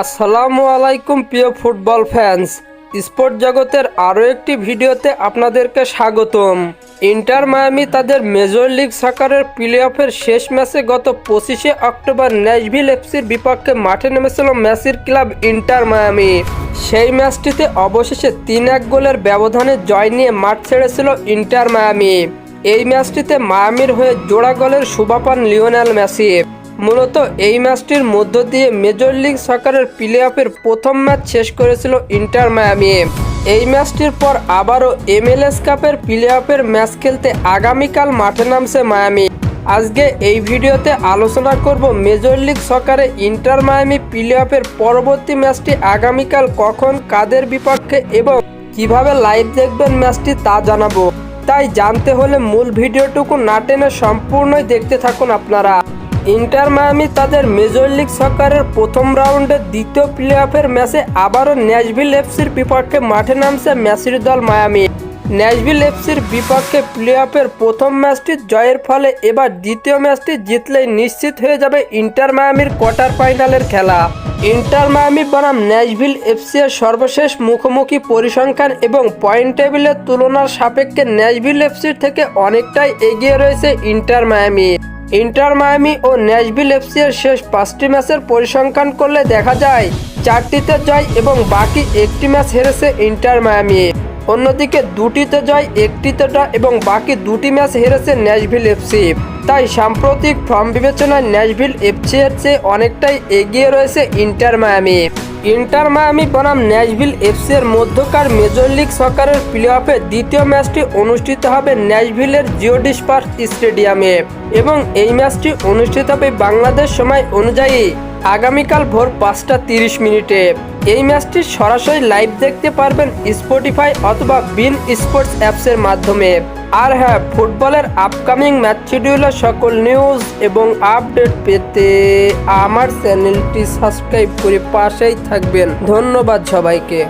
আসসালামু আলাইকুম, প্রিয় ফুটবল ফ্যান্স। স্পোর্ট জগতের আরও একটি ভিডিওতে আপনাদেরকে স্বাগতম। ইন্টার মায়ামি তাদের মেজর লিগ সাকারের প্লে অফের শেষ ম্যাচে গত পঁচিশে অক্টোবর ন্যাশভিল এফসির বিপক্ষে মাঠে নেমেছিল মেসির ক্লাব ইন্টার মায়ামি। সেই ম্যাচটিতে অবশেষে তিন এক গোলের ব্যবধানে জয় নিয়ে মাঠ ছেড়েছিল ইন্টার মায়ামি। এই ম্যাচটিতে মায়ামির হয়ে জোড়া গোলের শুভা পান লিওনেল মেসি। মূলত এই ম্যাচটির মধ্য দিয়ে মেজর লিগ সকারের প্লে অফের প্রথম ম্যাচ শেষ করেছিল ইন্টার মায়ামি। এই ম্যাচটির পর আবারও এমএলএস কাপের প্লে অফের ম্যাচ খেলতে আগামীকাল মাঠে নামছে মায়ামি। আজকে এই ভিডিওতে আলোচনা করব মেজর লিগ সকারে ইন্টার মায়ামি প্লে অফের পরবর্তী ম্যাচটি আগামীকাল কখন, কাদের বিপক্ষে এবং কীভাবে লাইভ দেখবেন ম্যাচটি তা জানাব। তাই জানতে হলে মূল ভিডিওটুকু না টেনে সম্পূর্ণই দেখতে থাকুন আপনারা। ইন্টার মায়ামি তাদের মেজর লিগ সকারের প্রথম রাউন্ডের দ্বিতীয় প্লে অফের ম্যাচে আবারও ন্যাশভিল এফসির বিপক্ষে মাঠে নামছে ম্যাসির দল মায়ামি। ন্যাশভিল এফসির বিপক্ষে প্লে অফের প্রথম ম্যাচটি জয়ের ফলে এবার দ্বিতীয় ম্যাচটি জিতলেই নিশ্চিত হয়ে যাবে ইন্টার মায়ামির কোয়ার্টার ফাইনালের খেলা। ইন্টার মায়ামি বনাম ন্যাশভিল এফসি এর সর্বশেষ মুখোমুখি পরিসংখ্যান এবং পয়েন্ট টেবিলের তুলনার সাপেক্ষে ন্যাশভিল এফসির থেকে অনেকটাই এগিয়ে রয়েছে ইন্টার মায়ামি। ইন্টার মায়ামি ও ন্যাশভিল এফসি এর শেষ পাঁচটি ম্যাচের পরিসংখ্যান করলে দেখা যায়, চারটিতে জয় এবং বাকি একটি ম্যাচ হেরেছে ইন্টার মায়ামি। অন্যদিকে দুটিতে জয়, একটিতে ড্র এবং বাকি দুটি ম্যাচ হেরেছে ন্যাশভিল এফসি। তাই সাম্প্রতিক ফর্ম বিবেচনায় ন্যাশভিল এফসি এর চেয়ে অনেকটাই এগিয়ে রয়েছে ইন্টার মায়ামি। ইন্টার মায়ামি বনাম ন্যাশভিল এফসি মধ্যকার মেজর লিগ সকারের প্লে অফে দ্বিতীয় ম্যাচটি অনুষ্ঠিত হবে ন্যাশভিলের জিওডিস পার্ক স্টেডিয়ামে এবং এই ম্যাচটি অনুষ্ঠিত হবে বাংলাদেশ সময় অনুযায়ী। আগামীকাল ভোর পাঁচটা তিরিশ মিনিটে। এই ম্যাচটি সরাসরি লাইভ দেখতে পারবেন স্পটিফাই অথবা বিন স্পোর্টস অ্যাপসের মাধ্যমে। আর হ্যাঁ ফুটবলের আপকামিং ম্যাচ শিডিউলের সকল নিউজ এবং আপডেট পেতে আমার চ্যানেলটি সাবস্ক্রাইব করে পাশেই থাকবেন। ধন্যবাদ সবাইকে।